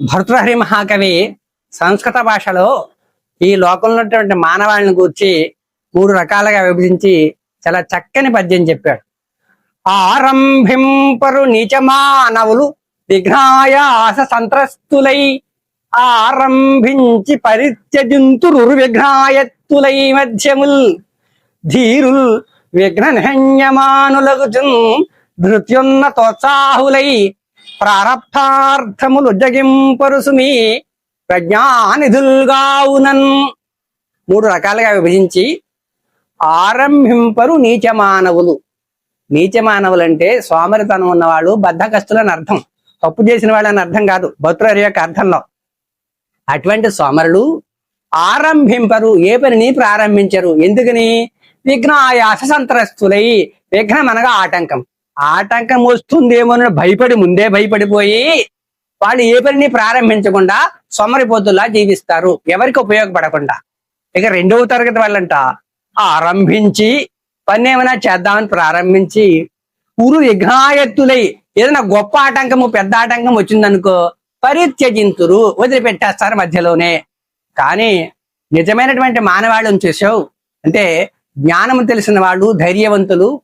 భర్తృహరి మహాకవి సంస్కృత భాషలో ఈ లోకంలో ఉన్నటువంటి మానవాళిని గూర్చి మూడు రకాలుగా విభజించి చాలా చక్కని పద్యం చెప్పాడు. ఆరంభింపరు నీచమానవులు విఘ్నాయాస సంత్రస్తులై ఆరంభించి పరిత్యజంతురు విఘ్నాయత్తులై మధ్యముల్ ధీరుల్ విఘ్నహన్యమానులగుచున్ ధృత్యున్న తోత్సాహులై ప్రారబ్ధార్థములు జగింపరుసుమి ప్రజ్ఞానిధుల్గావునన్. మూడు రకాలుగా విభజించి ఆరంభింపరు నీచ మానవులు నీచ మానవులు అంటే సోమరితనం ఉన్నవాళ్ళు బద్ధకస్తులని అర్థం. తప్పు చేసిన వాళ్ళని అర్థం కాదు. భద్రుడి యొక్క అర్థంలో. అటువంటి సోమరులు ఆరంభింపరు. ఏ పనిని ప్రారంభించరు. ఎందుకని? విఘ్నాయాస సంత్రస్తులై. విఘ్నం అనగా ఆటంకం. ఆటంకం వస్తుందేమో అని భయపడి ముందే భయపడిపోయి వాళ్ళు ఏ పనిని ప్రారంభించకుండా సొమ్మరిపోతుల్లా జీవిస్తారు. ఎవరికి ఉపయోగపడకుండా. ఇక రెండవ తరగతి వాళ్ళంట ఆరంభించి పని ఏమైనా చేద్దామని ప్రారంభించి ఉరు విఘ్నాయత్తులై ఏదైనా గొప్ప ఆటంకము పెద్ద ఆటంకం వచ్చిందనుకో పరిత్యజింతురు వదిలిపెట్టేస్తారు మధ్యలోనే. కానీ నిజమైనటువంటి మానవాళ్ళని చూసావు అంటే జ్ఞానము తెలిసిన వాళ్ళు ధైర్యవంతులు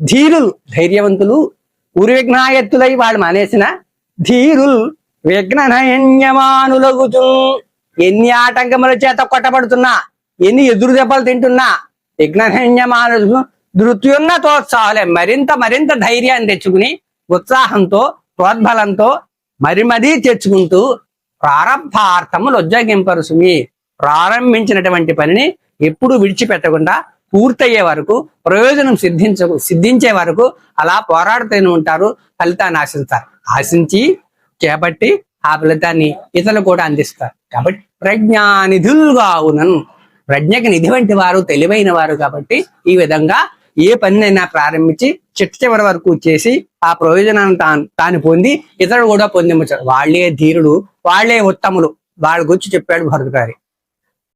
ధీరులు ధైర్యవంతులు ఉరివిఘ్నాయత్తులై వాళ్ళు మానేసిన ధీరుల్ విఘ్ననయన్యమానులగుచు ఎన్ని ఆటంకముల చేత కొట్టబడుతున్నా ఎన్ని ఎదురు దెబ్బలు తింటున్నా విఘ్నహన్యమాను ధృత్యున్న తోత్సాహలే. మరింత మరింత ధైర్యాన్ని తెచ్చుకుని ఉత్సాహంతో ప్రోద్బలంతో మరి మరీ తెచ్చుకుంటూ ప్రారంభార్థములు ఉద్యోగింపరుసుమి ప్రారంభించినటువంటి పనిని ఎప్పుడు విడిచిపెట్టకుండా పూర్తయ్యే వరకు ప్రయోజనం సిద్ధించ సిద్ధించే వరకు అలా పోరాడుతూనే ఉంటారు ఫలితాన్ని ఆశిస్తారు. ఆశించి చేపట్టి ఆ ఫలితాన్ని ఇతరులు కూడా అందిస్తారు. కాబట్టి ప్రజ్ఞానిధులుగా అవునను ప్రజ్ఞకి నిధి వంటి వారు తెలివైన వారు కాబట్టి ఈ విధంగా ఏ పనినైనా ప్రారంభించి చిట్ట చివరి వరకు చేసి ఆ ప్రయోజనాన్ని తాను తాను పొంది ఇతరులు కూడా పొందించారు వాళ్ళే ధీరుడు వాళ్ళే ఉత్తములు. వాళ్ళ గురించి చెప్పాడు భరత్ గారి.